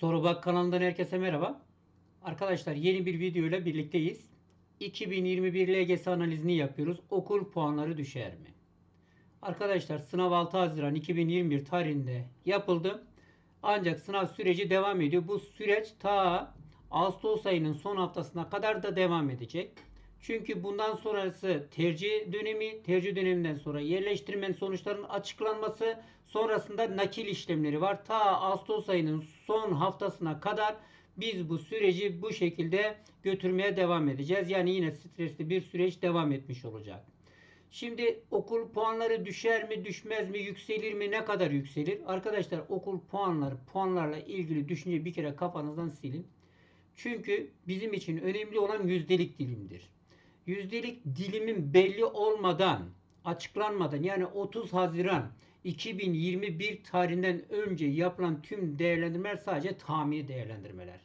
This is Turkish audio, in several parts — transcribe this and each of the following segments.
Soru Bak kanalından herkese merhaba. Arkadaşlar yeni bir video ile birlikteyiz. 2021 LGS analizini yapıyoruz. Okul puanları düşer mi? Arkadaşlar sınav 6 Haziran 2021 tarihinde yapıldı. Ancak sınav süreci devam ediyor. Bu süreç ta Ağustos ayının son haftasına kadar da devam edecek. Çünkü bundan sonrası tercih dönemi, tercih döneminden sonra yerleştirmenin sonuçlarının açıklanması, sonrasında nakil işlemleri var. Ta Ağustos ayının son haftasına kadar biz bu süreci bu şekilde götürmeye devam edeceğiz. Yani yine stresli bir süreç devam etmiş olacak. Şimdi okul puanları düşer mi, düşmez mi, yükselir mi, ne kadar yükselir? Arkadaşlar okul puanları, puanlarla ilgili düşünceyi bir kere kafanızdan silin. Çünkü bizim için önemli olan yüzdelik dilimdir. Yüzdelik dilimin belli olmadan, açıklanmadan yani 30 Haziran 2021 tarihinden önce yapılan tüm değerlendirmeler sadece tahmini değerlendirmeler.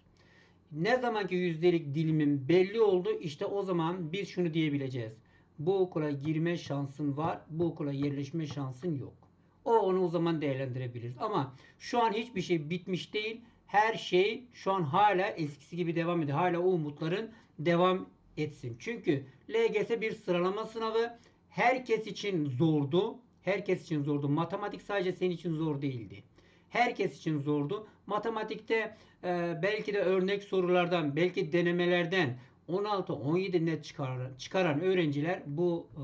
Ne zamanki yüzdelik dilimin belli oldu işte o zaman biz şunu diyebileceğiz. Bu okula girme şansın var, bu okula yerleşme şansın yok. O onu o zaman değerlendirebiliriz. Ama şu an hiçbir şey bitmiş değil. Her şey şu an hala eskisi gibi devam ediyor. Hala o umutların devam etsin. Çünkü LGS bir sıralama sınavı. Herkes için zordu. Herkes için zordu. Matematik sadece senin için zor değildi. Herkes için zordu. Matematikte e, belki de örnek sorulardan, belki denemelerden 16-17 net çıkaran, çıkaran öğrenciler bu e,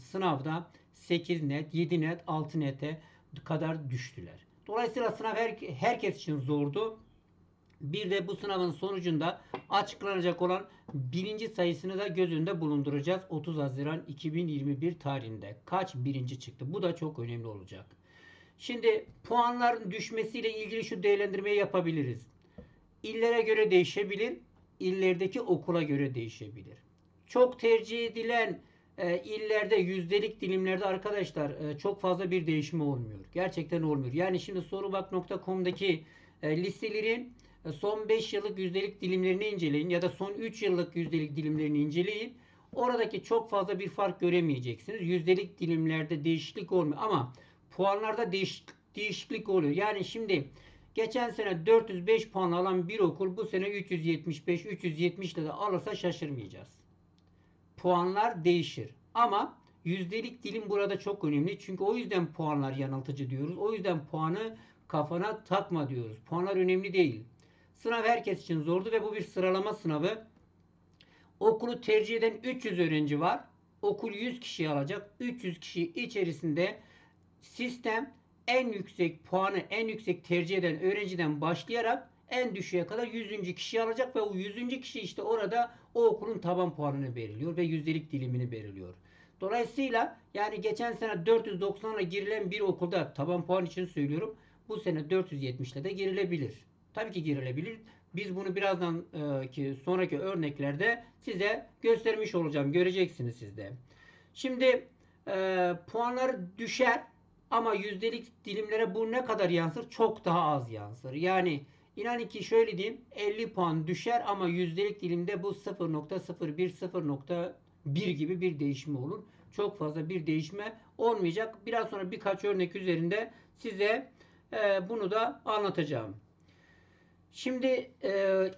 sınavda 8 net, 7 net, 6 nete kadar düştüler. Dolayısıyla sınav her, herkes için zordu. Bir de bu sınavın sonucunda açıklanacak olan birinci sayısını da göz önünde bulunduracağız. 30 Haziran 2021 tarihinde. Kaç birinci çıktı? Bu da çok önemli olacak. Şimdi puanların düşmesiyle ilgili şu değerlendirmeyi yapabiliriz. İllere göre değişebilir. illerdeki okula göre değişebilir. Çok tercih edilen e, illerde yüzdelik dilimlerde arkadaşlar e, çok fazla bir değişme olmuyor. Gerçekten olmuyor. Yani şimdi sorubak.com'daki e, listelerin son 5 yıllık yüzdelik dilimlerini inceleyin ya da son 3 yıllık yüzdelik dilimlerini inceleyin. Oradaki çok fazla bir fark göremeyeceksiniz. Yüzdelik dilimlerde değişiklik olmuyor ama puanlarda değiş, değişiklik oluyor. Yani şimdi geçen sene 405 puan alan bir okul bu sene 375 370 ile de alırsa şaşırmayacağız. Puanlar değişir. Ama yüzdelik dilim burada çok önemli. Çünkü o yüzden puanlar yanıltıcı diyoruz. O yüzden puanı kafana takma diyoruz. Puanlar önemli değil. Sınav herkes için zordu ve bu bir sıralama sınavı. Okulu tercih eden 300 öğrenci var. Okul 100 kişi alacak. 300 kişi içerisinde sistem en yüksek puanı, en yüksek tercih eden öğrenciden başlayarak en düşüğe kadar 100. kişi alacak ve o 100. kişi işte orada o okulun taban puanını belirliyor ve yüzdelik dilimini belirliyor. Dolayısıyla yani geçen sene 490 ile girilen bir okulda taban puan için söylüyorum. Bu sene 470 ile de girilebilir. Tabii ki girilebilir. Biz bunu birazdan e, ki sonraki örneklerde size göstermiş olacağım. Göreceksiniz siz de. Şimdi e, puanlar düşer ama yüzdelik dilimlere bu ne kadar yansır? Çok daha az yansır. Yani inanın ki şöyle diyeyim 50 puan düşer ama yüzdelik dilimde bu 0.01 0.1 gibi bir değişme olur. Çok fazla bir değişme olmayacak. Biraz sonra birkaç örnek üzerinde size e, bunu da anlatacağım. Şimdi e,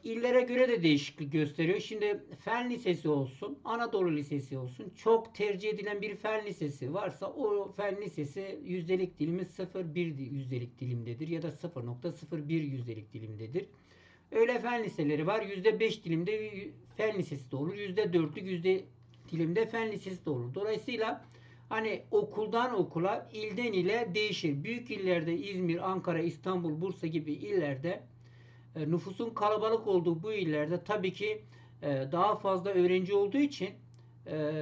illere göre de değişiklik gösteriyor. Şimdi fen lisesi olsun, Anadolu Lisesi olsun. Çok tercih edilen bir fen lisesi varsa o fen lisesi yüzdelik dilimi 0,1 yüzdelik dilimdedir ya da 0.01 yüzdelik dilimdedir. Öyle fen liseleri var. %5 dilimde fen lisesi de olur. %4'lük yüzde dilimde fen lisesi de olur. Dolayısıyla hani okuldan okula, ilden ile değişir. Büyük illerde İzmir, Ankara, İstanbul, Bursa gibi illerde e, nüfusun kalabalık olduğu bu illerde tabii ki e, daha fazla öğrenci olduğu için e,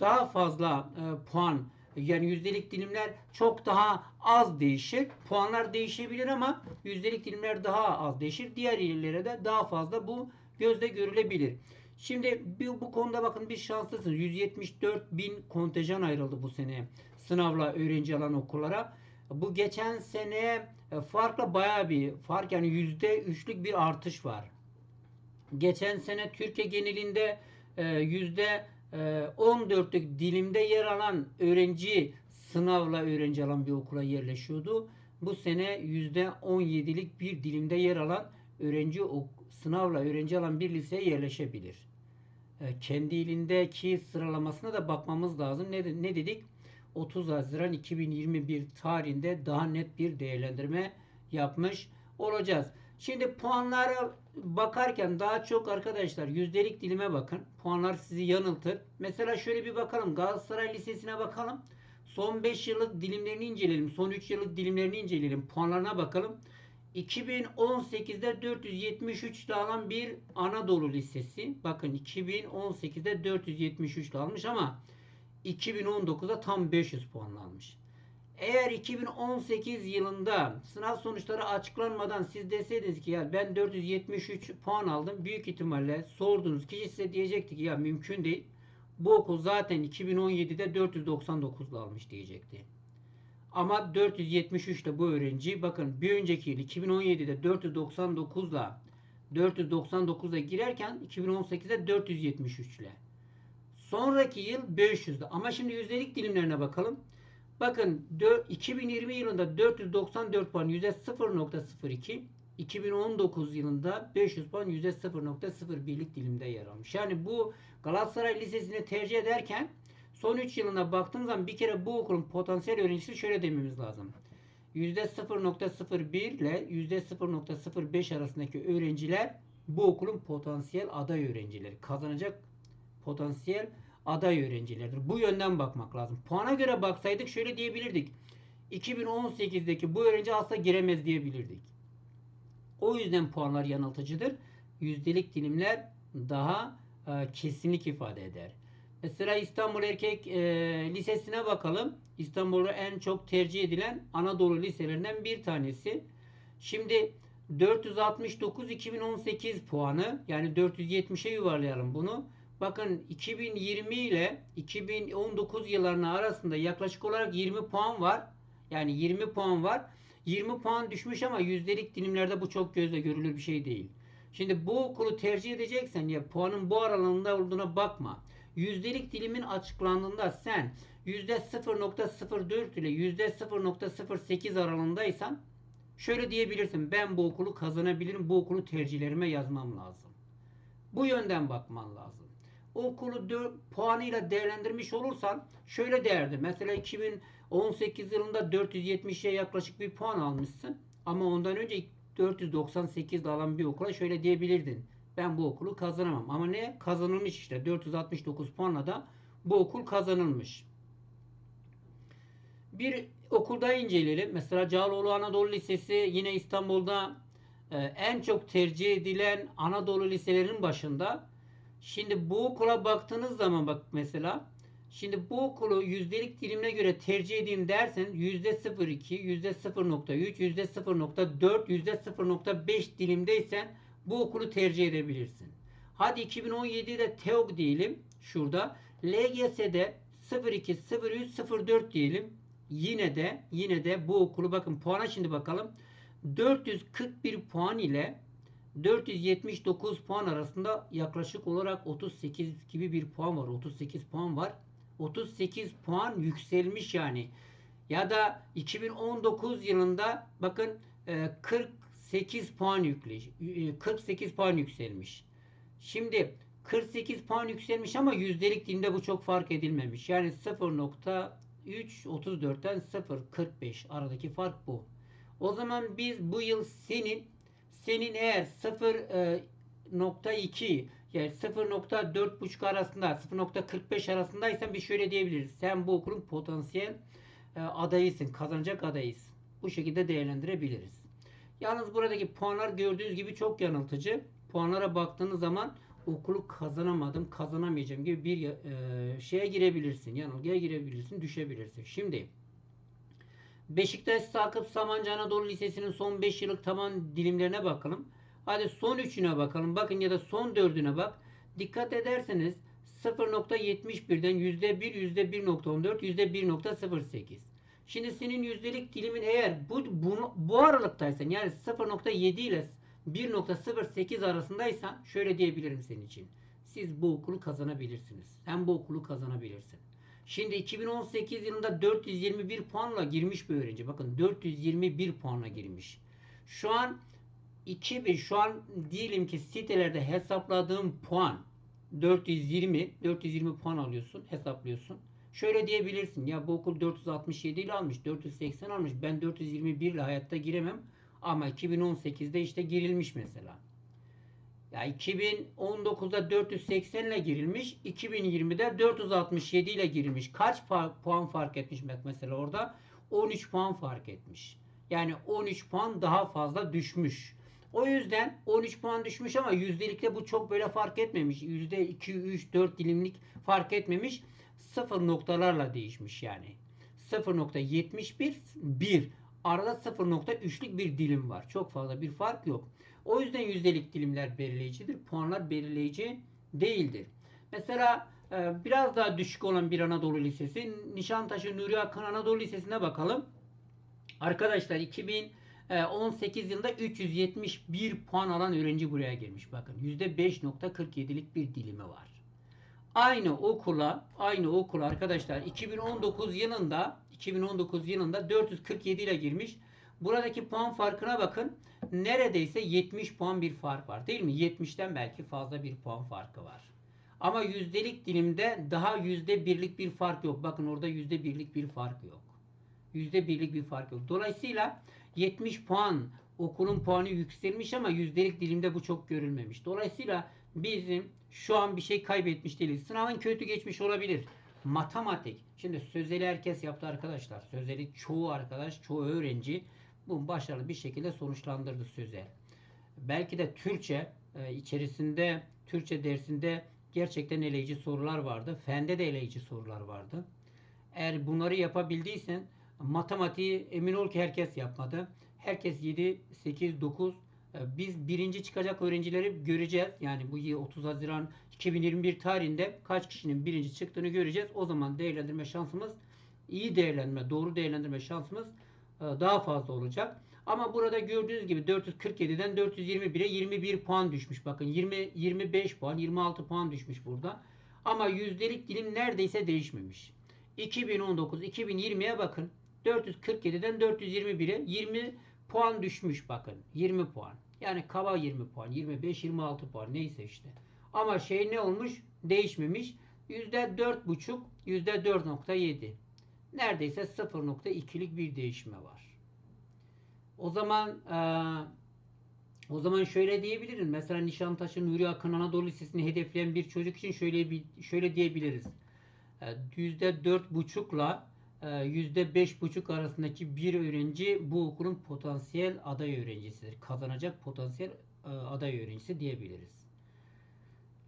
daha fazla puan yani yüzdelik dilimler çok daha az değişir. Puanlar değişebilir ama yüzdelik dilimler daha az değişir. Diğer illere de daha fazla bu gözle görülebilir. Şimdi bu, bu konuda bakın bir şanslısınız. 174 bin kontenjan ayrıldı bu sene sınavla öğrenci alan okullara. Bu geçen sene farkla baya bir fark yani yüzde üçlük bir artış var. Geçen sene Türkiye genelinde yüzde 14'lük dilimde yer alan öğrenci sınavla öğrenci alan bir okula yerleşiyordu. Bu sene yüzde 17'lik bir dilimde yer alan öğrenci sınavla öğrenci alan bir liseye yerleşebilir. E, kendi ilindeki sıralamasına da bakmamız lazım. Ne, ne dedik? 30 Haziran 2021 tarihinde daha net bir değerlendirme yapmış olacağız. Şimdi puanlara bakarken daha çok arkadaşlar yüzdelik dilime bakın. Puanlar sizi yanıltır. Mesela şöyle bir bakalım. Galatasaray Lisesi'ne bakalım. Son 5 yıllık dilimlerini inceleyelim. Son 3 yıllık dilimlerini inceleyelim. Puanlarına bakalım. 2018'de 473 ile alan bir Anadolu Lisesi. Bakın 2018'de 473 ile almış ama 2019'da tam 500 puanla almış. Eğer 2018 yılında sınav sonuçları açıklanmadan siz deseydiniz ki ya ben 473 puan aldım. Büyük ihtimalle sorduğunuz kişi size diyecekti ki ya mümkün değil. Bu okul zaten 2017'de 499 ile almış diyecekti. Ama 473 ile bu öğrenci bakın bir önceki yıl 2017'de 499 ile 499'a girerken 2018'de 473 ile. Sonraki yıl 500'de. Ama şimdi yüzdelik dilimlerine bakalım. Bakın dö- 2020 yılında 494 puan %0.02 2019 yılında 500 puan %0.01'lik dilimde yer almış. Yani bu Galatasaray Lisesi'ni tercih ederken son 3 yılına baktığımız zaman bir kere bu okulun potansiyel öğrencisi şöyle dememiz lazım. %0.01 ile %0.05 arasındaki öğrenciler bu okulun potansiyel aday öğrencileri. Kazanacak potansiyel aday öğrencilerdir. Bu yönden bakmak lazım. Puana göre baksaydık şöyle diyebilirdik. 2018'deki bu öğrenci asla giremez diyebilirdik. O yüzden puanlar yanıltıcıdır. Yüzdelik dilimler daha e, kesinlik ifade eder. Mesela İstanbul Erkek e, Lisesi'ne bakalım. İstanbul'da en çok tercih edilen Anadolu liselerinden bir tanesi. Şimdi 469 2018 puanı yani 470'e yuvarlayalım bunu. Bakın 2020 ile 2019 yıllarına arasında yaklaşık olarak 20 puan var. Yani 20 puan var. 20 puan düşmüş ama yüzdelik dilimlerde bu çok gözle görülür bir şey değil. Şimdi bu okulu tercih edeceksen ya puanın bu aralığında olduğuna bakma. Yüzdelik dilimin açıklandığında sen %0.04 ile %0.08 aralığındaysan şöyle diyebilirsin. Ben bu okulu kazanabilirim. Bu okulu tercihlerime yazmam lazım. Bu yönden bakman lazım. Okulu 4 puanıyla değerlendirmiş olursan şöyle derdi. Mesela 2018 yılında 470'e yaklaşık bir puan almışsın. Ama ondan önce 498 alan bir okula şöyle diyebilirdin. Ben bu okulu kazanamam. Ama ne? Kazanılmış işte. 469 puanla da bu okul kazanılmış. Bir okulda inceleyelim. Mesela Cağaloğlu Anadolu Lisesi yine İstanbul'da e, en çok tercih edilen Anadolu liselerinin başında. Şimdi bu okula baktığınız zaman bak mesela şimdi bu okulu yüzdelik dilimine göre tercih edeyim dersen yüzde 0.2, yüzde 0.3, yüzde 0.4, yüzde 0.5 dilimdeysen bu okulu tercih edebilirsin. Hadi 2017'de TEOG diyelim şurada. LGS'de 02, 03, 04 diyelim. Yine de yine de bu okulu bakın puana şimdi bakalım. 441 puan ile 479 puan arasında yaklaşık olarak 38 gibi bir puan var. 38 puan var. 38 puan yükselmiş yani. Ya da 2019 yılında bakın e, 48 puan yüklemiş. 48 puan yükselmiş. Şimdi 48 puan yükselmiş ama yüzdelik dilinde bu çok fark edilmemiş. Yani 0.3 34'ten 0.45 aradaki fark bu. O zaman biz bu yıl senin senin eğer 0.2 yani 0.4.5 arasında 0.45 arasındaysan bir şöyle diyebiliriz. Sen bu okulun potansiyel e, adayısın. Kazanacak adayısın. Bu şekilde değerlendirebiliriz. Yalnız buradaki puanlar gördüğünüz gibi çok yanıltıcı. Puanlara baktığınız zaman okulu kazanamadım, kazanamayacağım gibi bir e, şeye girebilirsin. Yanılgıya girebilirsin, düşebilirsin. Şimdi Beşiktaş Sakıp Sabancı Anadolu Lisesi'nin son 5 yıllık taban dilimlerine bakalım. Hadi son 3'üne bakalım. Bakın ya da son 4'üne bak. Dikkat ederseniz 0.71'den %1, %1.14, %1.08. Şimdi senin yüzdelik dilimin eğer bu, bu, bu aralıktaysan yani 0.7 ile 1.08 arasındaysan şöyle diyebilirim senin için. Siz bu okulu kazanabilirsiniz. Sen bu okulu kazanabilirsin. Şimdi 2018 yılında 421 puanla girmiş bir öğrenci. Bakın 421 puanla girmiş. Şu an 2000 şu an diyelim ki sitelerde hesapladığım puan 420 420 puan alıyorsun hesaplıyorsun. Şöyle diyebilirsin ya bu okul 467 ile almış 480 almış ben 421 ile hayatta giremem ama 2018'de işte girilmiş mesela. Ya 2019'da 480 ile girilmiş, 2020'de 467 ile girilmiş. Kaç puan fark etmiş bak mesela orada? 13 puan fark etmiş. Yani 13 puan daha fazla düşmüş. O yüzden 13 puan düşmüş ama yüzdelikte bu çok böyle fark etmemiş. Yüzde 2, 3, 4 dilimlik fark etmemiş. Sıfır noktalarla değişmiş yani. 0.71 1. Arada 0.3'lük bir dilim var. Çok fazla bir fark yok. O yüzden yüzdelik dilimler belirleyicidir. Puanlar belirleyici değildir. Mesela e, biraz daha düşük olan bir Anadolu Lisesi Nişantaşı Nuri Akın Anadolu Lisesi'ne bakalım. Arkadaşlar 2018 yılında 371 puan alan öğrenci buraya gelmiş. Bakın %5.47'lik bir dilimi var. Aynı okula, aynı okula arkadaşlar 2019 yılında 2019 yılında 447 ile girmiş. Buradaki puan farkına bakın. Neredeyse 70 puan bir fark var değil mi? 70'ten belki fazla bir puan farkı var. Ama yüzdelik dilimde daha yüzde birlik bir fark yok. Bakın orada yüzde birlik bir fark yok. Yüzde birlik bir fark yok. Dolayısıyla 70 puan okulun puanı yükselmiş ama yüzdelik dilimde bu çok görülmemiş. Dolayısıyla bizim şu an bir şey kaybetmiş değiliz. Sınavın kötü geçmiş olabilir. Matematik. Şimdi sözeli herkes yaptı arkadaşlar. Sözeli çoğu arkadaş, çoğu öğrenci bu başarılı bir şekilde sonuçlandırdı sözel. Belki de Türkçe e, içerisinde Türkçe dersinde gerçekten eleyici sorular vardı. Fende de eleyici sorular vardı. Eğer bunları yapabildiysen matematiği emin ol ki herkes yapmadı. Herkes 7, 8, 9 biz birinci çıkacak öğrencileri göreceğiz. Yani bu yıl 30 Haziran 2021 tarihinde kaç kişinin birinci çıktığını göreceğiz. O zaman değerlendirme şansımız iyi değerlendirme, doğru değerlendirme şansımız daha fazla olacak. Ama burada gördüğünüz gibi 447'den 421'e 21 puan düşmüş. Bakın 20 25 puan, 26 puan düşmüş burada. Ama yüzdelik dilim neredeyse değişmemiş. 2019 2020'ye bakın. 447'den 421'e 20 puan düşmüş bakın. 20 puan. Yani kaba 20 puan, 25 26 puan neyse işte. Ama şey ne olmuş? Değişmemiş. %4,5, %4,7. Neredeyse 0,2'lik bir değişme var. O zaman e, o zaman şöyle diyebilirim. Mesela Nişantaşı Nuri Akın Anadolu Lisesi'ni hedefleyen bir çocuk için şöyle bir şöyle diyebiliriz. E, %4,5'la %5,5 arasındaki bir öğrenci bu okulun potansiyel aday öğrencisidir. Kazanacak potansiyel e, aday öğrencisi diyebiliriz.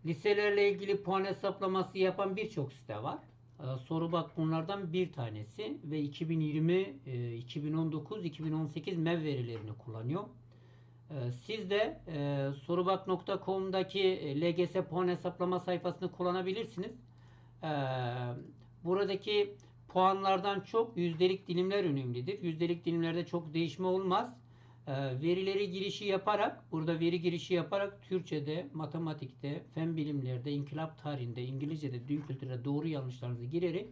Liselerle ilgili puan hesaplaması yapan birçok site var. E, soru bak bunlardan bir tanesi ve 2020, 2019, 2018 MEV verilerini kullanıyor. E, siz de sorubak.com'daki LGS puan hesaplama sayfasını kullanabilirsiniz. Buradaki puanlardan çok yüzdelik dilimler önemlidir. Yüzdelik dilimlerde çok değişme olmaz. E, verileri girişi yaparak, burada veri girişi yaparak Türkçe'de, matematikte, fen bilimlerde, inkılap tarihinde, İngilizce'de, dün kültürde doğru yanlışlarınızı girerek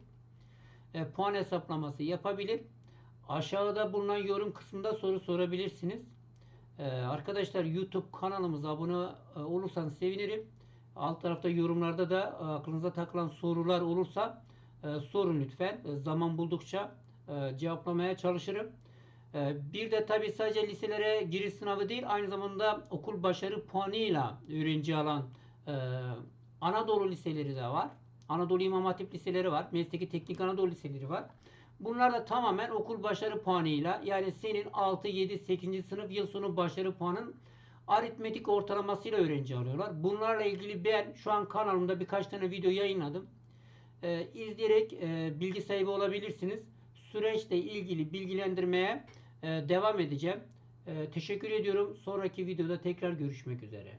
e, puan hesaplaması yapabilir. Aşağıda bulunan yorum kısmında soru sorabilirsiniz. Ee, arkadaşlar YouTube kanalımıza abone e, olursanız sevinirim. Alt tarafta yorumlarda da e, aklınıza takılan sorular olursa e, sorun lütfen. E, zaman buldukça e, cevaplamaya çalışırım. E, bir de tabi sadece liselere giriş sınavı değil aynı zamanda okul başarı puanıyla öğrenci alan e, Anadolu liseleri de var. Anadolu İmam Hatip liseleri var. Mesleki Teknik Anadolu liseleri var. Bunlar da tamamen okul başarı puanıyla yani senin 6, 7, 8. sınıf yıl sonu başarı puanın aritmetik ortalamasıyla öğrenci alıyorlar. Bunlarla ilgili ben şu an kanalımda birkaç tane video yayınladım e, izleyerek e, bilgi sahibi olabilirsiniz. Süreçle ilgili bilgilendirmeye devam edeceğim. E, teşekkür ediyorum. Sonraki videoda tekrar görüşmek üzere.